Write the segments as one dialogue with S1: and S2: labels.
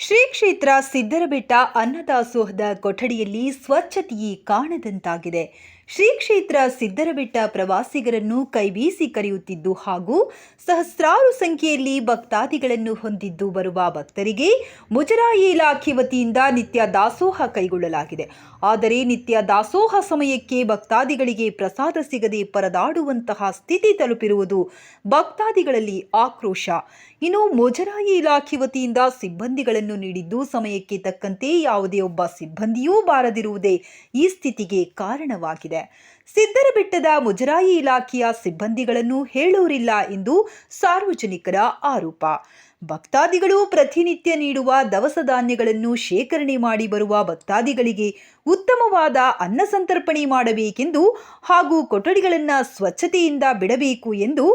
S1: ಶ್ರೀ ಕ್ಷೇತ್ರ ಸಿದ್ದರಬೆಟ್ಟ ಅನ್ನದಾಸೋಹದ ಕೊಠಡಿಯಲ್ಲಿ ಸ್ವಚ್ಛತೆಯೇ ಕಾಣದಂತಾಗಿದೆ. ಶ್ರೀ ಕ್ಷೇತ್ರ ಸಿದ್ದರಬೆಟ್ಟ ಪ್ರವಾಸಿಗರನ್ನು ಕೈಬೀಸಿ ಕರೆಯುತ್ತಿದ್ದು ಹಾಗೂ ಸಹಸ್ರಾರು ಸಂಖ್ಯೆಯಲ್ಲಿ ಭಕ್ತಾದಿಗಳನ್ನು ಹೊಂದಿದ್ದು ಬರುವ ಭಕ್ತರಿಗೆ ಮುಜರಾಯಿ ಇಲಾಖೆ ವತಿಯಿಂದ ನಿತ್ಯ ದಾಸೋಹ ಕೈಗೊಳ್ಳಲಾಗಿದೆ. ಆದರೆ ನಿತ್ಯ ದಾಸೋಹ ಸಮಯಕ್ಕೆ ಭಕ್ತಾದಿಗಳಿಗೆ ಪ್ರಸಾದ ಸಿಗದೆ ಪರದಾಡುವಂತಹ ಸ್ಥಿತಿ ತಲುಪಿರುವುದು ಭಕ್ತಾದಿಗಳಲ್ಲಿ ಆಕ್ರೋಶ. ಇನ್ನು ಮುಜರಾಯಿ ಇಲಾಖೆ ವತಿಯಿಂದ ಸಿಬ್ಬಂದಿಗಳನ್ನು ನೀಡಿದ್ದು ಸಮಯಕ್ಕೆ ತಕ್ಕಂತೆ ಯಾವುದೇ ಒಬ್ಬ ಸಿಬ್ಬಂದಿಯೂ ಬಾರದಿರುವುದೇ ಈ ಸ್ಥಿತಿಗೆ ಕಾರಣವಾಗಿದೆ. ಸಿದ್ದರಬೆಟ್ಟದ ಮುಜರಾಯಿ ಇಲಾಖೆಯ ಸಿಬ್ಬಂದಿಗಳನ್ನು ಹೇಳೋರಿಲ್ಲ ಎಂದು ಸಾರ್ವಜನಿಕರ ಆರೋಪ. ಭಕ್ತಾದಿಗಳು ಪ್ರತಿನಿತ್ಯ ನೀಡುವ ದವಸ ಧಾನ್ಯಗಳನ್ನು ಶೇಖರಣೆ ಮಾಡಿ ಬರುವ ಭಕ್ತಾದಿಗಳಿಗೆ ಉತ್ತಮವಾದ ಅನ್ನ ಸಂತರ್ಪಣೆ ಮಾಡಬೇಕೆಂದು ಹಾಗೂ ಕೊಠಡಿಗಳನ್ನು ಸ್ವಚ್ಛತೆಯಿಂದ ಬಿಡಬೇಕು ಎಂದು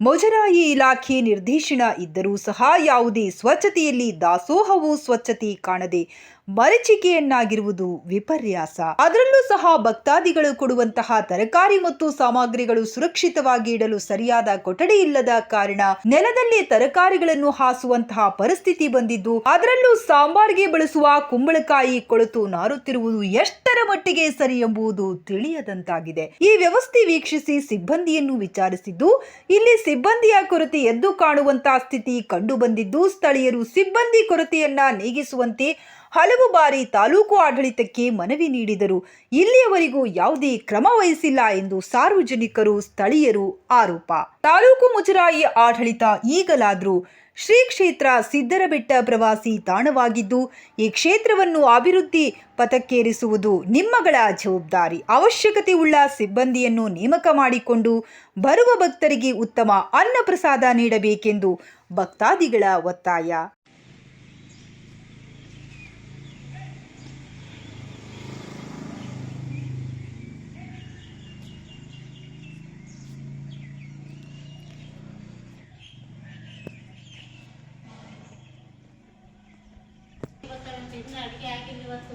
S1: ಮುಜರಾಯಿ ಇಲಾಖೆ ನಿರ್ದೇಶನ ಇದ್ದರೂ ಸಹ ಯಾವುದೇ ಸ್ವಚ್ಛತೆಯಲ್ಲಿ ದಾಸೋಹವು ಸ್ವಚ್ಛತೆ ಕಾಣದೆ ಮರಚಿಕೆಯನ್ನಾಗಿರುವುದು ವಿಪರ್ಯಾಸ. ಅದರಲ್ಲೂ ಸಹ ಭಕ್ತಾದಿಗಳು ಕೊಡುವಂತಹ ತರಕಾರಿ ಮತ್ತು ಸಾಮಗ್ರಿಗಳು ಸುರಕ್ಷಿತವಾಗಿ ಇಡಲು ಸರಿಯಾದ ಕೊಠಡಿ ಇಲ್ಲದ ಕಾರಣ ನೆಲದಲ್ಲಿ ತರಕಾರಿಗಳನ್ನು ಹಾಸುವಂತಹ ಪರಿಸ್ಥಿತಿ ಬಂದಿದ್ದು, ಅದರಲ್ಲೂ ಸಾಂಬಾರ್ಗೆ ಬಳಸುವ ಕುಂಬಳಕಾಯಿ ಕೊಳತು ನಾರುತ್ತಿರುವುದು ಎಷ್ಟರ ಮಟ್ಟಿಗೆ ಸರಿ ಎಂಬುದು ತಿಳಿಯದಂತಾಗಿದೆ. ಈ ವ್ಯವಸ್ಥೆ ವೀಕ್ಷಿಸಿ ಸಿಬ್ಬಂದಿಯನ್ನು ವಿಚಾರಿಸಿದ್ದು, ಇಲ್ಲಿ ಸಿಬ್ಬಂದಿಯ ಕೊರತೆ ಎದ್ದು ಕಾಣುವಂತಹ ಸ್ಥಿತಿ ಕಂಡುಬಂದಿದ್ದು ಸ್ಥಳೀಯರು ಸಿಬ್ಬಂದಿ ಕೊರತೆಯನ್ನ ನೀಗಿಸುವಂತೆ ಹಲವು ಬಾರಿ ತಾಲೂಕು ಆಡಳಿತಕ್ಕೆ ಮನವಿ ನೀಡಿದರು. ಇಲ್ಲಿಯವರೆಗೂ ಯಾವುದೇ ಕ್ರಮ ವಹಿಸಿಲ್ಲ ಎಂದು ಸಾರ್ವಜನಿಕರು, ಸ್ಥಳೀಯರು ಆರೋಪ. ತಾಲೂಕು ಮುಜರಾಯಿ ಆಡಳಿತ ಈಗಲಾದರೂ ಶ್ರೀ ಕ್ಷೇತ್ರ ಸಿದ್ದರಬೆಟ್ಟ ಪ್ರವಾಸಿ ತಾಣವಾಗಿದ್ದು, ಈ ಕ್ಷೇತ್ರವನ್ನು ಅಭಿವೃದ್ಧಿ ಪಥಕ್ಕೇರಿಸುವುದು ನಿಮ್ಮಗಳ ಜವಾಬ್ದಾರಿ. ಅವಶ್ಯಕತೆ ಉಳ್ಳ ಸಿಬ್ಬಂದಿಯನ್ನು ನೇಮಕ ಮಾಡಿಕೊಂಡು ಬರುವ ಭಕ್ತರಿಗೆ ಉತ್ತಮ ಅನ್ನಪ್ರಸಾದ ನೀಡಬೇಕೆಂದು ಭಕ್ತಾದಿಗಳ ಒತ್ತಾಯ.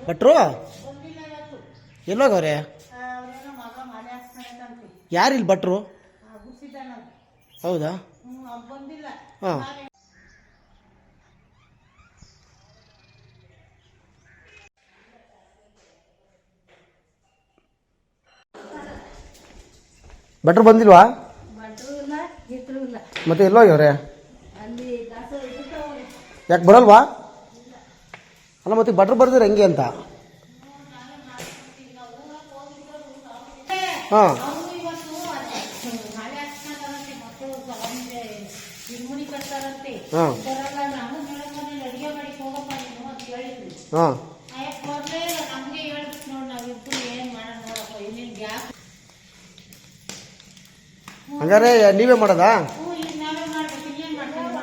S2: ಭಟ್ರು? ಎಲ್ಲೋಗವ್ರೆ ಯಾರಿಲ್ಲ ಭಟ್ರು? ಹೌದಾ? ಹಾಂ. ಭಟ್ರು ಬಂದಿಲ್ವಾ? ಮತ್ತೆ ಎಲ್ಲೋಗ್ಯವ್ರೆ ಯಾಕೆ ಬರಲ್ವಾ? ಅಲ್ಲ, ಮತ್ತೆ ಬಟ್ರ್ ಬರ್ದಿರ ಹೆಂಗೆ ಅಂತ? ಹಾಂ. ಹಾಂ. ಹಾಂ. ಹಂಗಾರೆ ನೀವೇ ಮಾಡೋದಾ?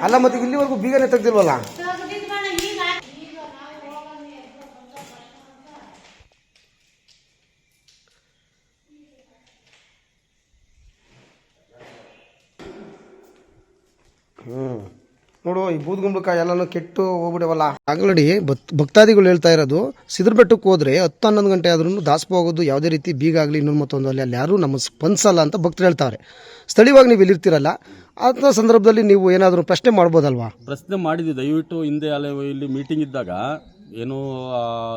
S2: ಅಲ್ಲ, ಮತ್ತೆ ಇಲ್ಲಿವರೆಗೂ ಬೀಗನೇ ತೆಗ್ದಿಲ್ವಲ್ಲ
S3: ತೆಗ್ದಿದ್ ಬೇಡ ಈಗ ಈಗ ನಾವು ಹೋಗಂಗೆ
S2: ಹ್ಮ್ ನೋಡು, ಈ ಬೂದ್ಗುಂಬಳಕಾಯಿ ಎಲ್ಲಾನು ಕೆಟ್ಟು ಹೋಗ್ಬಿಡವಲ್ಲ. ಆಗಲಡಿ ಭಕ್ತಾದಿಗಳು ಹೇಳ್ತಾ ಇರೋದು ಸಿದ್ರ ಬೆಟ್ಟಕ್ಕೆ ಹೋದ್ರೆ ಹತ್ತು ಹನ್ನೊಂದು ಗಂಟೆ ಆದ್ರೂ ದಾಸಪ ಹೋಗೋದು ಯಾವುದೇ ರೀತಿ ಬೀಗ ಆಗಲಿ, ಇನ್ನೊಂದು ಮತ್ತೊಂದು ಅಲ್ಲಿ ಅಲ್ಲಿ ಯಾರೂ ನಮ್ಮ ಸ್ಪಂದಿಸಲ್ಲ ಅಂತ ಭಕ್ತರು ಹೇಳ್ತಾರೆ. ಸ್ಥಳೀಯವಾಗಿ ನೀವು ಇಲ್ಲಿರ್ತೀರಲ್ಲ ಅಂಥ ಸಂದರ್ಭದಲ್ಲಿ ನೀವು ಏನಾದರೂ ಪ್ರಶ್ನೆ ಮಾಡ್ಬೋದಲ್ವಾ?
S4: ಪ್ರಶ್ನೆ ಮಾಡಿದ್ವಿ. ದಯವಿಟ್ಟು ಹಿಂದೆ ಅಲ್ಲೇ ಇಲ್ಲಿ ಮೀಟಿಂಗ್ ಇದ್ದಾಗ, ಏನು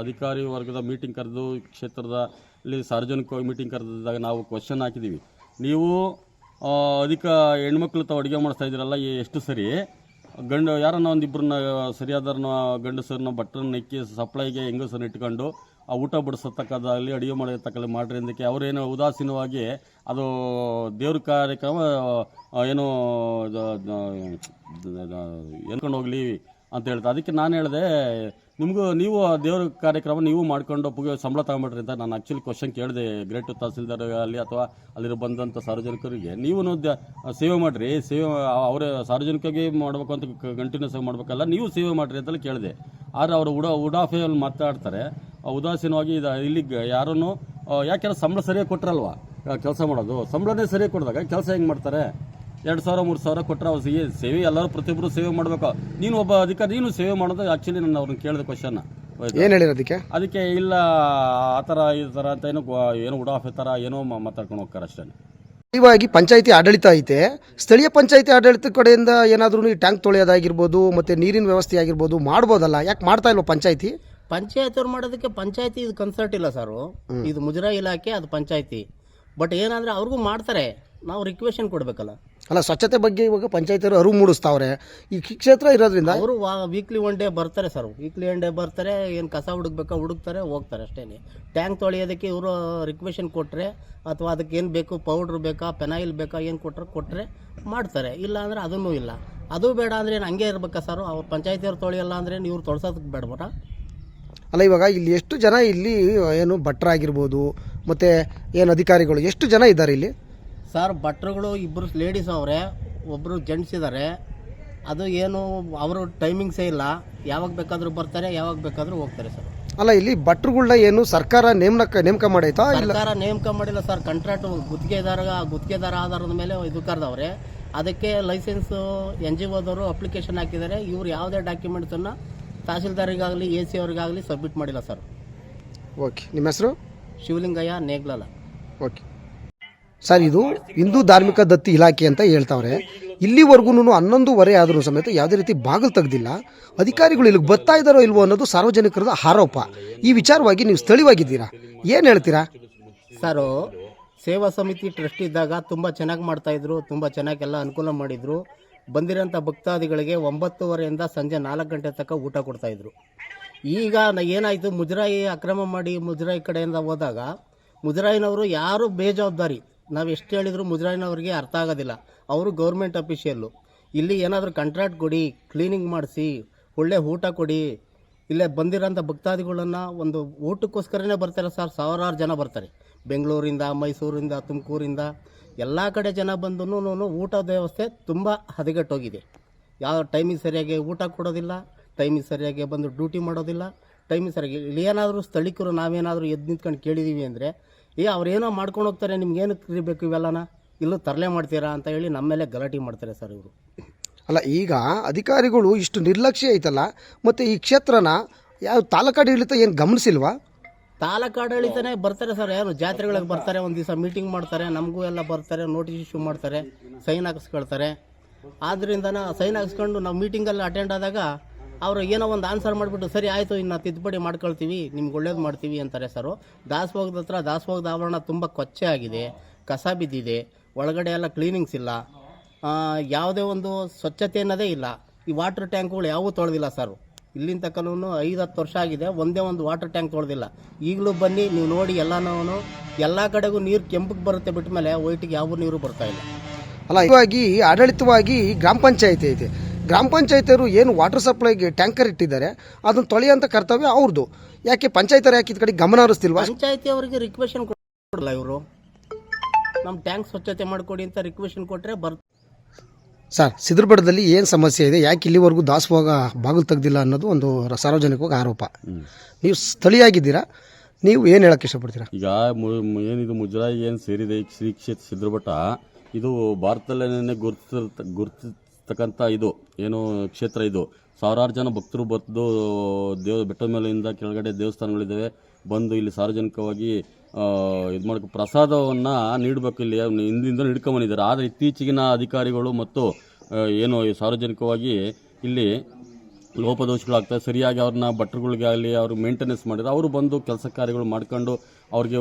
S4: ಅಧಿಕಾರಿ ವರ್ಗದ ಮೀಟಿಂಗ್ ಕರೆದು ಕ್ಷೇತ್ರದ ಇಲ್ಲಿ ಸಾರ್ವಜನಿಕವಾಗಿ ಮೀಟಿಂಗ್ ಕರೆದಿದ್ದಾಗ ನಾವು ಕ್ವಶನ್ ಹಾಕಿದ್ದೀವಿ ನೀವು ಅಧಿಕ ಹೆಣ್ಮಕ್ಳು ತಾವು ಅಡುಗೆ ಮಾಡಿಸ್ತಾ ಇದ್ದೀರಲ್ಲ ಎಷ್ಟು ಸರಿ? ಗಂಡು ಯಾರನ್ನ ಒಂದಿಬ್ಬರನ್ನ ಸರಿಯಾದವ್ರನ್ನ, ಗಂಡಸರನ್ನ ಭಟ್ರನ್ನ ನೆಕ್ಕಿ ಸಪ್ಲೈಗೆ ಹೆಂಗಸರನ್ನ ಇಟ್ಕೊಂಡು ಆ ಊಟ ಬಡಿಸತಕ್ಕದ್ದಾಗಲಿ, ಅಡುಗೆ ಮಾಡಿರ್ತಕ್ಕಲ್ಲಿ ಮಾಡ್ರಿ ಅಂದಕ್ಕೆ ಅವರೇನು ಉದಾಸೀನವಾಗಿ ಅದು ದೇವ್ರ ಕಾರ್ಯಕ್ರಮ ಏನು ಎನ್ಕೊಂಡು ಹೋಗ್ಲಿ ಅಂತ ಹೇಳ್ತಾರೆ ಅದಕ್ಕೆ ನಾನು ಹೇಳಿದೆ ನಿಮಗೂ, ನೀವು ದೇವ್ರ ಕಾರ್ಯಕ್ರಮ ನೀವು ಮಾಡ್ಕೊಂಡು ಪುಗ ಸಂಬಳ ತಗೊಂಬಿಡ್ರಿ ಅಂತ ನಾನು ಆ್ಯಕ್ಚುಲಿ ಕ್ವಶನ್ ಕೇಳಿದೆ. ಗ್ರೇಟ್ ತಹಸೀಲ್ದಾರ್ ಅಲ್ಲಿ ಅಥವಾ ಅಲ್ಲಿರೋ ಬಂದಂಥ ಸಾರ್ವಜನಿಕರಿಗೆ. ನೀವು ಸೇವೆ ಮಾಡಿರಿ. ಸೇವೆ, ಅವರ ಸಾರ್ವಜನಿಕರಿಗೆ ಮಾಡಬೇಕು ಅಂತ ಕಂಟಿನ್ಯೂಸ್ ಆಗಿ ಮಾಡಬೇಕಲ್ಲ, ನೀವು ಸೇವೆ ಮಾಡಿರಿ ಅಂತಲೇ ಕೇಳಿದೆ. ಆದರೆ ಅವರು ಉಡಾ, ಉಡಾಫೆಯಲ್ಲಿ ಮಾತಾಡ್ತಾರೆ. ಉದಾಸೀನವಾಗಿ ಇದು, ಇಲ್ಲಿ ಯಾರನ್ನು ಯಾಕೆಂದ್ರೆ ಸಂಬಳ ಸರಿಯಾಗಿ ಕೊಟ್ಟರಲ್ವಾ ಕೆಲಸ ಮಾಡೋದು. ಸಂಬಳನೇ ಸರಿಯಾಗಿ ಕೊಡಿದಾಗ ಕೆಲಸ ಹೆಂಗೆ ಮಾಡ್ತಾರೆ? ಎರಡು ಸಾವಿರ ಮೂರು ಸಾವಿರ ಕೊಟ್ಟರೆ ಅವ್ರು ಸಿಗಿ ಸೇವೆ ಎಲ್ಲರೂ ಪ್ರತಿಯೊಬ್ಬರು ಸೇವೆ ಮಾಡಬೇಕು. ನೀನು ಒಬ್ಬ ಅಧಿಕಾರಿ ನೀನು ಸೇವೆ ಮಾಡೋದು ಆ್ಯಕ್ಚುಲಿ ನಾನು ಅವ್ರನ್ನ ಕೇಳಿದ ಕ್ವಶನ್
S2: ಏನು ಹೇಳಿರೋದಕ್ಕೆ
S4: ಅದಕ್ಕೆ? ಇಲ್ಲ ಆ ಥರ ಈ ಥರ ಅಂತ ಏನೋ ಏನು ಏನೋ ಉಡಾಫೆ ಥರ ಏನೋ ಮಾ- ಮಾತಾಡ್ಕೊಂಡು ಹೋಗ್ತಾರೆ ಅಷ್ಟೇ.
S2: ಇವಾಗಿ ಪಂಚಾಯಿತಿ ಆಡಳಿತ ಐತೆ. ಸ್ಥಳೀಯ ಪಂಚಾಯಿತಿ ಆಡಳಿತ ಕಡೆಯಿಂದ ಏನಾದರೂ ಈ ಟ್ಯಾಂಕ್ ತೊಳೆಯೋದಾಗಿರ್ಬೋದು ಮತ್ತೆ ನೀರಿನ ವ್ಯವಸ್ಥೆ ಆಗಿರ್ಬೋದು ಮಾಡ್ಬೋದಲ್ಲ? ಯಾಕೆ ಮಾಡ್ತಾ ಇಲ್ವಾ ಪಂಚಾಯಿತಿ?
S5: ಪಂಚಾಯತ್ ಅವ್ರು ಮಾಡೋದಕ್ಕೆ ಪಂಚಾಯತಿ ಇದು ಕನ್ಸರ್ಟ್ ಇಲ್ಲ ಸರ್. ಇದು ಮುಜರಾಯಿ ಇಲಾಖೆ ಅದು ಪಂಚಾಯತಿ. ಬಟ್ ಏನಂದ್ರೆ ಅವ್ರಿಗೂ ಮಾಡ್ತಾರೆ. ನಾವು ರಿಕ್ವೆಷನ್ ಕೊಡ್ಬೇಕಲ್ಲ.
S2: ಅಲ್ಲ ಸ್ವಚ್ಛತೆ ಬಗ್ಗೆ ಇವಾಗ ಪಂಚಾಯತಿಯವರು ಅರಿವು ಮೂಡಿಸ್ತಾವ್ರೆ. ಈ ಕ್ಷೇತ್ರ ಇರೋದ್ರಿಂದ
S5: ಅವರು ವೀಕ್ಲಿ ಒನ್ ಡೇ ಬರ್ತಾರೆ ಸರ್ ವೀಕ್ಲಿ ಒನ್ ಡೇ ಬರ್ತಾರೆ ಏನು ಕಸ ಹುಡುಕ್ಬೇಕಾ ಹುಡುಕ್ತಾರೆ ಹೋಗ್ತಾರೆ ಅಷ್ಟೇ ಟ್ಯಾಂಕ್ ತೊಳೆಯೋದಕ್ಕೆ ಇವರು ರಿಕ್ವೆಷನ್ ಕೊಟ್ಟರೆ ಅಥವಾ ಅದಕ್ಕೆ ಏನು ಬೇಕು ಪೌಡ್ರ್ ಬೇಕಾ ಪೆನಾಯಿಲ್ ಬೇಕಾ ಏನು ಕೊಟ್ಟರೆ ಕೊಟ್ಟರೆ ಮಾಡ್ತಾರೆ. ಇಲ್ಲ ಅಂದರೆ ಅದನ್ನೂ ಇಲ್ಲ. ಅದು ಬೇಡ ಅಂದರೆ ಏನು ಹಂಗೆ ಇರ್ಬೇಕಾ ಸರ್ ಅವ್ರು ಪಂಚಾಯತಿಯವ್ರು ತೊಳೆಯಲ್ಲ ಅಂದರೆ ಇವ್ರು ತೊಳ್ಸೋದಕ್ಕೆ ಬೇಡಬೇಡ
S2: ಅಲ್ಲ ಇವಾಗ ಇಲ್ಲಿ ಎಷ್ಟು ಜನ ಇಲ್ಲಿ ಏನು ಭಟ್ರಾಗಿರ್ಬೋದು ಮತ್ತು ಏನು ಅಧಿಕಾರಿಗಳು ಎಷ್ಟು ಜನ ಇದ್ದಾರೆ ಇಲ್ಲಿ?
S5: ಸರ್ ಭಟ್ರುಗಳು ಇಬ್ಬರು ಲೇಡೀಸ್ ಅವರೇ ಒಬ್ಬರು ಜೆಂಟ್ಸ್ ಇದ್ದಾರೆ ಅದು ಏನು ಅವರು ಟೈಮಿಂಗ್ಸೇ ಇಲ್ಲ. ಯಾವಾಗ ಬೇಕಾದರೂ ಬರ್ತಾರೆ ಯಾವಾಗ ಬೇಕಾದರೂ ಹೋಗ್ತಾರೆ ಸರ್.
S2: ಅಲ್ಲ ಇಲ್ಲಿ ಭಟ್ರುಗಳನ್ನ ಏನು ಸರ್ಕಾರ ನೇಮಕ ನೇಮಕ ಮಾಡೈತಾ ಇಲ್ಲ?
S5: ಸರ್ಕಾರ ನೇಮಕ ಮಾಡಿಲ್ಲ ಸರ್. ಕಾಂಟ್ರಾಕ್ಟ್ ಗುತ್ತಿಗೆದಾರ ಗುತ್ತಿಗೆದಾರ ಆಧಾರದ ಮೇಲೆ ಇದು ಕರೆದವ್ರೆ. ಅದಕ್ಕೆ ಲೈಸೆನ್ಸ್ ಎನ್ ಜಿ ಓದವರು ಅಪ್ಲಿಕೇಶನ್ ಹಾಕಿದ್ದಾರೆ. ಇವ್ರು ಯಾವುದೇ ಡಾಕ್ಯುಮೆಂಟ್ಸನ್ನು ತಹಸೀಲ್ದಾರಿಗಾಗಲಿ ಎ ಸಿ ಅವ್ರಿಗಾಗಲಿ ಸಬ್ಮಿಟ್ ಮಾಡಿಲ್ಲ ಸರ್.
S2: ಓಕೆ ನಿಮ್ಮ ಹೆಸರು?
S5: ಶಿವಲಿಂಗಯ್ಯ ನೇಗ್ಲಾಲ.
S2: ಓಕೆ ಸರ್, ಇದು ಹಿಂದೂ ಧಾರ್ಮಿಕ ದತ್ತಿ ಇಲಾಖೆ ಅಂತ ಹೇಳ್ತಾವ್ರೆ. ಇಲ್ಲಿವರೆಗೂ ಹನ್ನೊಂದುವರೆ ಆದರೂ ಸಮೇತ ಯಾವುದೇ ರೀತಿ ಬಾಗಿಲು ತೆಗೆದಿಲ್ಲ. ಅಧಿಕಾರಿಗಳು ಇಲ್ಲಿಗೆ ಬರ್ತಾ ಇದ್ದಾರೋ ಇಲ್ವೋ ಅನ್ನೋದು ಸಾರ್ವಜನಿಕರದ ಆರೋಪ. ಈ ವಿಚಾರವಾಗಿ ನೀವು ಸ್ಥಳೀಯವಾಗಿದ್ದೀರಾ? ಏನು ಹೇಳ್ತೀರಾ?
S5: ಸರು, ಸೇವಾ ಸಮಿತಿ ಟ್ರಸ್ಟ್ ಇದ್ದಾಗ ತುಂಬ ಚೆನ್ನಾಗಿ ಮಾಡ್ತಾಯಿದ್ರು ತುಂಬ ಚೆನ್ನಾಗಿ ಎಲ್ಲ ಅನುಕೂಲ ಮಾಡಿದರು. ಬಂದಿರೋಂಥ ಭಕ್ತಾದಿಗಳಿಗೆ ಒಂಬತ್ತುವರೆಯಿಂದ ಸಂಜೆ ನಾಲ್ಕು ಗಂಟೆ ತನಕ ಊಟ ಕೊಡ್ತಾಯಿದ್ರು ಈಗ ಏನಾಯಿತು, ಮುಜರಾಯಿ ಅಕ್ರಮ ಮಾಡಿ ಮುಜರಾಯಿ ಕಡೆಯಿಂದ ಹೋದಾಗ ಮುಜರಾಯಿನವರು ಯಾರು ಬೇಜವಾಬ್ದಾರಿ? ನಾವು ಎಷ್ಟು ಹೇಳಿದ್ರು ಮುಜರಾಯಿನವ್ರಿಗೆ ಅರ್ಥ ಆಗೋದಿಲ್ಲ. ಅವರು ಗೌರ್ಮೆಂಟ್ ಅಫಿಷಿಯಲ್ಲು. ಇಲ್ಲಿ ಏನಾದರೂ ಕಾಂಟ್ರಾಕ್ಟ್ ಕೊಡಿ ಕ್ಲೀನಿಂಗ್ ಮಾಡಿಸಿ, ಒಳ್ಳೆ ಊಟ ಕೊಡಿ, ಇಲ್ಲೇ ಬಂದಿರೋಂಥ ಭಕ್ತಾದಿಗಳನ್ನು ಒಂದು ಊಟಕ್ಕೋಸ್ಕರನೇ ಬರ್ತಾರೆ ಸರ್, ಸಾವಿರಾರು ಜನ ಬರ್ತಾರೆ. ಬೆಂಗಳೂರಿಂದ, ಮೈಸೂರಿಂದ, ತುಮಕೂರಿಂದ, ಎಲ್ಲ ಕಡೆ ಜನ ಬಂದು ಊಟದ ವ್ಯವಸ್ಥೆ ತುಂಬ ಹದಗೆಟ್ಟೋಗಿದೆ. ಯಾವ ಟೈಮಿಗೆ ಸರಿಯಾಗಿ ಊಟ ಕೊಡೋದಿಲ್ಲ ಟೈಮಿಗೆ ಸರಿಯಾಗಿ ಬಂದು ಡ್ಯೂಟಿ ಮಾಡೋದಿಲ್ಲ ಟೈಮಿಗೆ ಸರಿಯಾಗಿ ಇಲ್ಲಿ ಏನಾದರೂ ಸ್ಥಳೀಕರು ನಾವೇನಾದರೂ ಎದ್ದು ನಿಂತ್ಕೊಂಡು ಕೇಳಿದ್ದೀವಿ ಅಂದರೆ ಏ ಅವ್ರೇನೋ ಮಾಡ್ಕೊಂಡು ಹೋಗ್ತಾರೆ ನಿಮ್ಗೇನು ಕರಿಬೇಕು ಇವೆಲ್ಲನ? ಇಲ್ಲೂ ತರಲೆ ಮಾಡ್ತೀರಾ ಅಂತ ಹೇಳಿ ನಮ್ಮ ಮೇಲೆ ಗಲಾಟೆ ಮಾಡ್ತಾರೆ ಸರ್ ಇವರು.
S2: ಅಲ್ಲ ಈಗ ಅಧಿಕಾರಿಗಳು ಇಷ್ಟು ನಿರ್ಲಕ್ಷ್ಯ ಐತಲ್ಲ ಮತ್ತು ಈ ಕ್ಷೇತ್ರನ ಯಾವ ತಾಲೂಕಾಡಳಿತ ಏನು ಗಮನಿಸಿಲ್ವಾ?
S5: ತಾಲೂಕಾಡಳಿತನೇ ಬರ್ತಾರೆ ಸರ್ ಯಾರು ಜಾತ್ರೆಗಳಿಗೆ ಬರ್ತಾರೆ ಒಂದು ದಿವಸ ಮೀಟಿಂಗ್ ಮಾಡ್ತಾರೆ ನಮಗೂ ಎಲ್ಲ ಬರ್ತಾರೆ ನೋಟಿಸ್ ಇಶ್ಯೂ ಮಾಡ್ತಾರೆ ಸೈನ್ ಹಾಕಿಸ್ಕೊಳ್ತಾರೆ. ಆದ್ದರಿಂದ ಸೈನ್ ಹಾಕಿಸ್ಕೊಂಡು ನಾವು ಮೀಟಿಂಗಲ್ಲಿ ಅಟೆಂಡ್ ಆದಾಗ ಅವರು ಏನೋ ಒಂದು ಆನ್ಸರ್ ಮಾಡಿಬಿಟ್ಟು, ಸರಿ, ಆಯಿತು, ಇನ್ನು ತಿದ್ದುಪಡಿ ಮಾಡ್ಕೊಳ್ತೀವಿ, ನಿಮ್ಗೆ ಒಳ್ಳೇದು ಮಾಡ್ತೀವಿ ಅಂತಾರೆ ಸರು. ದಾಸವಾಗದ ಹತ್ರ ದಾಸವಾಗದ ಆವರಣ ತುಂಬ ಕೊಚ್ಚೆ ಆಗಿದೆ, ಕಸ ಬಿದ್ದಿದೆ, ಒಳಗಡೆ ಎಲ್ಲ ಕ್ಲೀನಿಂಗ್ಸ್ ಇಲ್ಲ. ಯಾವುದೇ ಒಂದು ಸ್ವಚ್ಛತೆ ಅನ್ನೋದೇ ಇಲ್ಲ. ಈ ವಾಟರ್ ಟ್ಯಾಂಕ್ಗಳು ಯಾವೂ ತೊಳೆದಿಲ್ಲ ಸರ್. ಇಲ್ಲಿನ ತಕ್ಕನೂ ಐದು, ಹತ್ತು ವರ್ಷ ಆಗಿದೆ, ಒಂದೇ ಒಂದು ವಾಟರ್ ಟ್ಯಾಂಕ್ ತೊಳೆದಿಲ್ಲ. ಈಗಲೂ ಬನ್ನಿ, ನೀವು ನೋಡಿ ಎಲ್ಲನೂ ಎಲ್ಲ ಕಡೆಗೂ ನೀರು ಕೆಂಪಿಗೆ ಬರುತ್ತೆ ಬಿಟ್ಟ ಮೇಲೆ ವೈಟಿಗೆ ಯಾವ ನೀರು ಬರ್ತಾ ಇಲ್ಲ.
S2: ಅಲ್ಲ ಇವಾಗಿ ಆಡಳಿತವಾಗಿ ಗ್ರಾಮ ಪಂಚಾಯತಿ ಐತೆ. ಗ್ರಾಮ ಪಂಚಾಯತಿಯವರು ಏನು ವಾಟರ್ ಸಪ್ಲೈಗೆ ಟ್ಯಾಂಕರ್ ಇಟ್ಟಿದ್ದಾರೆ ಅದನ್ನು ತೊಳೆಯುವಂಥ ಕರ್ತವ್ಯ ಅವ್ರದ್ದು ಯಾಕೆ ಪಂಚಾಯತರು ಯಾಕೆ ಇದ್ ಕಡೆ ಗಮನ ಹರಿಸ್ತಿಲ್ವಾ?
S5: ಪಂಚಾಯತಿ ಅವರಿಗೆ ರಿಕ್ವೆಷನ್ ಕೊಡಲ್ಲ ಇವರು? ನಮ್ಮ ಟ್ಯಾಂಕ್ ಸ್ವಚ್ಛತೆ ಮಾಡಿಕೊಡಿ ಅಂತ ರಿಕ್ವೆಷನ್ ಕೊಟ್ಟರೆ ಬರ್
S2: ಸರ್ ಸಿದ್ರಬಡದಲ್ಲಿ ಏನು ಸಮಸ್ಯೆ ಇದೆ? ಯಾಕೆ ಇಲ್ಲಿವರೆಗೂ ದಾಸೋಗ ಬಾಗಿಲು ತೆಗ್ದಿಲ್ಲ ಅನ್ನೋದು ಒಂದು ರ- ಸಾರ್ವಜನಿಕವಾಗಿ ಆರೋಪ. ನೀವು ಸ್ಥಳೀಯಾಗಿದ್ದೀರಾ ನೀವು ಏನು ಹೇಳಕ್ಕೆ ಇಷ್ಟಪಡ್ತೀರಾ?
S4: ಈಗ ಮು- ಮು- ಏನಿದು ಮುಜರಾಯಿ ಏನು ಸೇರಿದೆ ಈ ಶ್ರೀ ಕ್ಷೇತ್ರ ಸಿದ್ರಭಟ್ಟ ಇದು ಭಾರತದಲ್ಲೇ ಗುರುತಿರ್ತ ಗುರುತಿಸ್ತಕ್ಕಂಥ ಇದು, ಏನು ಕ್ಷೇತ್ರ ಇದು. ಸಾವಿರಾರು ಜನ ಭಕ್ತರು ಬಂದು ದೇವ, ಬೆಟ್ಟದ ಮೇಲೆಯಿಂದ ಕೆಳಗಡೆ ದೇವಸ್ಥಾನಗಳಿದ್ದಾವೆ. ಬಂದು ಇಲ್ಲಿ ಸಾರ್ವಜನಿಕವಾಗಿ ಇದು ಮಾಡಕ್ಕೆ ಪ್ರಸಾದವನ್ನು ನೀಡಬೇಕು ಇಲ್ಲಿ. ಹಿಂದಿಂದ ಹಿಡ್ಕೊಂಬಂದಿದ್ದಾರೆ ಆದರೆ ಇತ್ತೀಚೆಗಿನ ಅಧಿಕಾರಿಗಳು ಮತ್ತು ಏನು ಸಾರ್ವಜನಿಕವಾಗಿ ಇಲ್ಲಿ ಲೋಪದೋಷಗಳಾಗ್ತವೆ. ಸರಿಯಾಗಿ ಅವ್ರನ್ನ ಭಟ್ರುಗಳಿಗಾಗಲಿ, ಅವರು ಮೇಂಟೆನೆನ್ಸ್ ಮಾಡಿದ್ರು ಅವರು ಬಂದು ಕೆಲಸ ಕಾರ್ಯಗಳು ಮಾಡ್ಕೊಂಡು ಅವ್ರಿಗೆ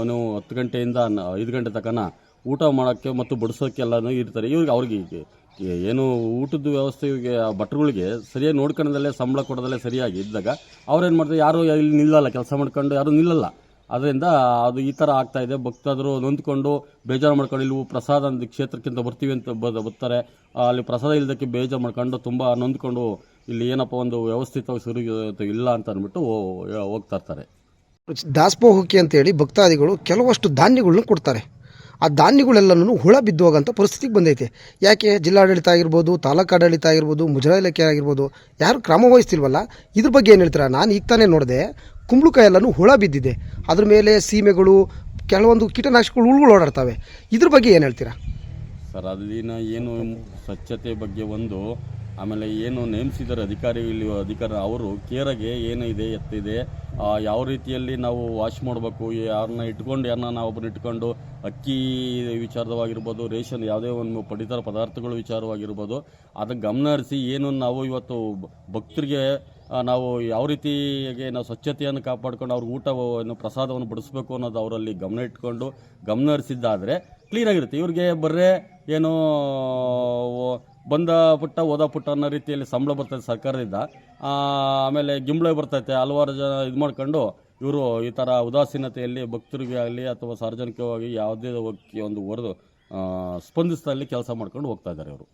S4: ಏನು ಹತ್ತು ಗಂಟೆಯಿಂದ ಐದು ಗಂಟೆ ತಕನ ಊಟ ಮಾಡೋಕ್ಕೆ ಮತ್ತು ಬಡಿಸೋಕ್ಕೆಲ್ಲನೂ ಇರ್ತಾರೆ. ಇವ್ರಿಗೆ ಅವ್ರಿಗೆ ಏನು ಊಟದ ವ್ಯವಸ್ಥೆಗೆ, ಆ ಭಟ್ರುಗಳಿಗೆ ಸರಿಯಾಗಿ ನೋಡ್ಕೊಳ್ಳೋದಲ್ಲೇ ಸಂಬಳ ಕೊಡೋದಲ್ಲೇ ಸರಿಯಾಗಿ ಇದ್ದಾಗ ಅವ್ರೇನು ಮಾಡ್ತಾರೆ, ಯಾರು ಇಲ್ಲಿ ನಿಲ್ಲಲ್ಲ, ಕೆಲಸ ಮಾಡ್ಕೊಂಡು ಯಾರು ನಿಲ್ಲಲ್ಲ. ಅದರಿಂದ ಅದು ಈ ಥರ ಆಗ್ತಾ ಇದೆ. ಭಕ್ತಾದರು ನೊಂದ್ಕೊಂಡು ಬೇಜಾರು ಮಾಡ್ಕೊಂಡು ಇಲ್ಲಿ ಪ್ರಸಾದ ಅಂದ ಕ್ಷೇತ್ರಕ್ಕಿಂತ ಬರ್ತೀವಿ ಅಂತ ಬರ್ತಾರೆ. ಅಲ್ಲಿ ಪ್ರಸಾದ ಇಲ್ಲದಕ್ಕೆ ಬೇಜಾರು ಮಾಡ್ಕೊಂಡು ತುಂಬ ನೊಂದ್ಕೊಂಡು ಇಲ್ಲಿ ಏನಪ್ಪ ಒಂದು ವ್ಯವಸ್ಥಿತವಾಗಿ ಸುರಿ ಇಲ್ಲ ಅಂತ ಅಂದ್ಬಿಟ್ಟು ಹೋಗ್ತಾ ಇರ್ತಾರೆ.
S2: ದಾಸೋಹಕ್ಕೆ ಅಂತೇಳಿ ಭಕ್ತಾದಿಗಳು ಕೆಲವಷ್ಟು ಧಾನ್ಯಗಳನ್ನ ಕೊಡ್ತಾರೆ. ಆ ಧಾನ್ಯಗಳೆಲ್ಲನೂ ಹುಳ ಬಿದ್ದೋಗಂಥ ಪರಿಸ್ಥಿತಿಗೆ ಬಂದೈತೆ. ಯಾಕೆ? ಜಿಲ್ಲಾಡಳಿತ ಆಗಿರ್ಬೋದು, ತಾಲೂಕು ಆಡಳಿತ ಆಗಿರ್ಬೋದು ಮುಜರಾ ಇಲಾಖೆ ಆಗಿರ್ಬೋದು, ಯಾರು ಕ್ರಮ ವಹಿಸ್ತಿಲ್ವಲ್ಲ? ಇದ್ರ ಬಗ್ಗೆ ಏನು ಹೇಳ್ತೀರಾ? ನಾನು ಈಗ ತಾನೇ ನೋಡಿದೆ ಕುಂಬಳಕಾಯಿ ಎಲ್ಲನೂ ಹುಳ ಬಿದ್ದಿದೆ. ಅದ್ರ ಮೇಲೆ ಸೀಮೆಗಳು, ಕೆಲವೊಂದು ಕೀಟನಾಶಕಗಳು ಹುಳುಗಳು ಓಡಾಡ್ತವೆ. ಇದ್ರ ಬಗ್ಗೆ ಏನು ಹೇಳ್ತೀರಾ?
S4: ಸರ್ ಅಲ್ಲಿನ ಏನು ಸ್ವಚ್ಛತೆ ಬಗ್ಗೆ ಒಂದು ಆಮೇಲೆ ಏನು ನೇಮಿಸಿದ್ದಾರೆ ಅಧಿಕಾರಿ ಇಲ್ಲಿ ಅಧಿಕಾರಿ, ಅವರು ಕೇರಾಗೆ ಇದೆ, ಎತ್ತಿದೆ. ಯಾವ ರೀತಿಯಲ್ಲಿ ನಾವು ವಾಶ್ ಮಾಡಬೇಕು? ಯಾರನ್ನ ಇಟ್ಕೊಂಡು, ಯಾರನ್ನ ನಾವು ಒಬ್ಬರು ಇಟ್ಕೊಂಡು, ಅಕ್ಕಿ ವಿಚಾರವಾಗಿರ್ಬೋದು, ರೇಷನ್ ಯಾವುದೇ ಒಂದು ಪಡಿತರ ಪದಾರ್ಥಗಳ ವಿಚಾರವಾಗಿರ್ಬೋದು ಅದಕ್ಕೆ ಗಮನ ಹರಿಸಿ ಏನು ನಾವು ಇವತ್ತು ಭಕ್ತರಿಗೆ ನಾವು ಯಾವ ರೀತಿಯಾಗಿ ನಾವು ಸ್ವಚ್ಛತೆಯನ್ನು ಕಾಪಾಡ್ಕೊಂಡು ಅವ್ರಿಗೆ ಊಟವನ್ನು ಪ್ರಸಾದವನ್ನು ಬಡಿಸ್ಬೇಕು ಅನ್ನೋದು ಅವರಲ್ಲಿ ಗಮನ ಇಟ್ಕೊಂಡು ಗಮನ ಹರಿಸಿದ್ದಾದರೆ ಕ್ಲೀನಾಗಿರುತ್ತೆ ಇವ್ರಿಗೆ ಬರ್ರೆ ಏನು ಬಂದ ಪುಟ್ಟ ಓದ ಪುಟ್ಟ ಅನ್ನೋ ರೀತಿಯಲ್ಲಿ ಸಂಬಳ ಬರ್ತೈತೆ ಸರ್ಕಾರದಿಂದ. ಆಮೇಲೆ ಗಿಂಬಳೆ ಬರ್ತೈತೆ, ಹಲವಾರು ಜನ ಇದು ಮಾಡ್ಕೊಂಡು ಇವರು ಈ ಥರ ಉದಾಸೀನತೆಯಲ್ಲಿ, ಭಕ್ತರಿಗೆ ಆಗಲಿ ಅಥವಾ ಸಾರ್ವಜನಿಕವಾಗಿ ಯಾವುದೇ ಒಂದು ಹೊರದು ಸ್ಪಂದಿಸ್ತಾ ಇಲ್ಲಿ ಕೆಲಸ ಮಾಡ್ಕೊಂಡು ಹೋಗ್ತಾ ಇದ್ದಾರೆ ಇವರು.